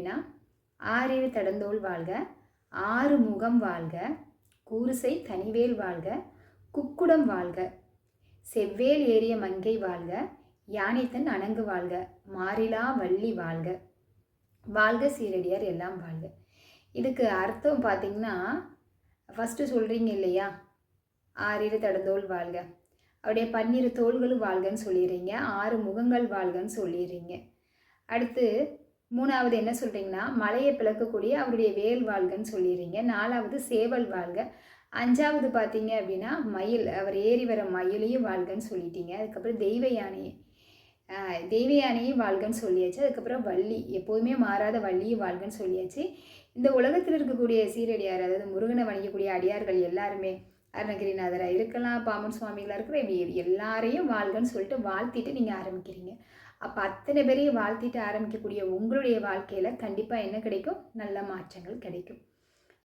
அப்படின்னா ஆறிரு தடந்தோல் வாழ்க ஆறு முகம் வாழ்க கூறுசை தனிவேல் வாழ்க குக்குடம் வாழ்க செவ்வேல் ஏறிய மங்கை வாழ்க யானைத்தன் அணங்கு வாழ்க மாறிலா வள்ளி வாழ்க. வாழ்க சீரடியார் எல்லாம் வாழ்க. இதுக்கு அர்த்தம் பார்த்தீங்கன்னா ஃபஸ்ட்டு சொல்கிறீங்க இல்லையா? ஆறிரு தடந்தோல் வாழ்க. அப்படியே பன்னிரு தோள்களும் வாழ்கன்னு சொல்லிடுறீங்க ஆறு முகங்கள் வாழ்கன்னு சொல்லிடுறீங்க. அடுத்து மூணாவது என்ன சொல்கிறீங்கன்னா மலையை பிளக்கக்கூடிய அவருடைய வேல் வாழ்கன்னு சொல்லிடுறீங்க. நாலாவது சேவல் வாழ்க. அஞ்சாவது பார்த்தீங்க அப்படின்னா மயில் அவர் ஏறி வர மயிலையும் வாழ்கன்னு சொல்லிட்டீங்க. அதுக்கப்புறம் தெய்வ யானையை தெய்வ யானையும் வாழ்கன்னு சொல்லியாச்சு. அதுக்கப்புறம் வள்ளி எப்போதுமே மாறாத வள்ளியும் வாழ்கன்னு சொல்லியாச்சு. இந்த உலகத்தில் இருக்கக்கூடிய சீரடியார் அதாவது முருகனை வணிகக்கூடிய அடியார்கள் எல்லாருமே அருணகிரிநாதராக இருக்கலாம் பாமன் சுவாமிகளாக இருக்கிற இப்படி எல்லாரையும் வாழ்கன்னு சொல்லிட்டு வாழ்த்திட்டு நீங்கள் ஆரம்பிக்கிறீங்க. அப்போ அத்தனை பேரையும் வாழ்த்திட்டு ஆரம்பிக்கக்கூடிய உங்களுடைய வாழ்க்கையில் கண்டிப்பாக என்ன கிடைக்கும்? நல்ல மாற்றங்கள் கிடைக்கும்.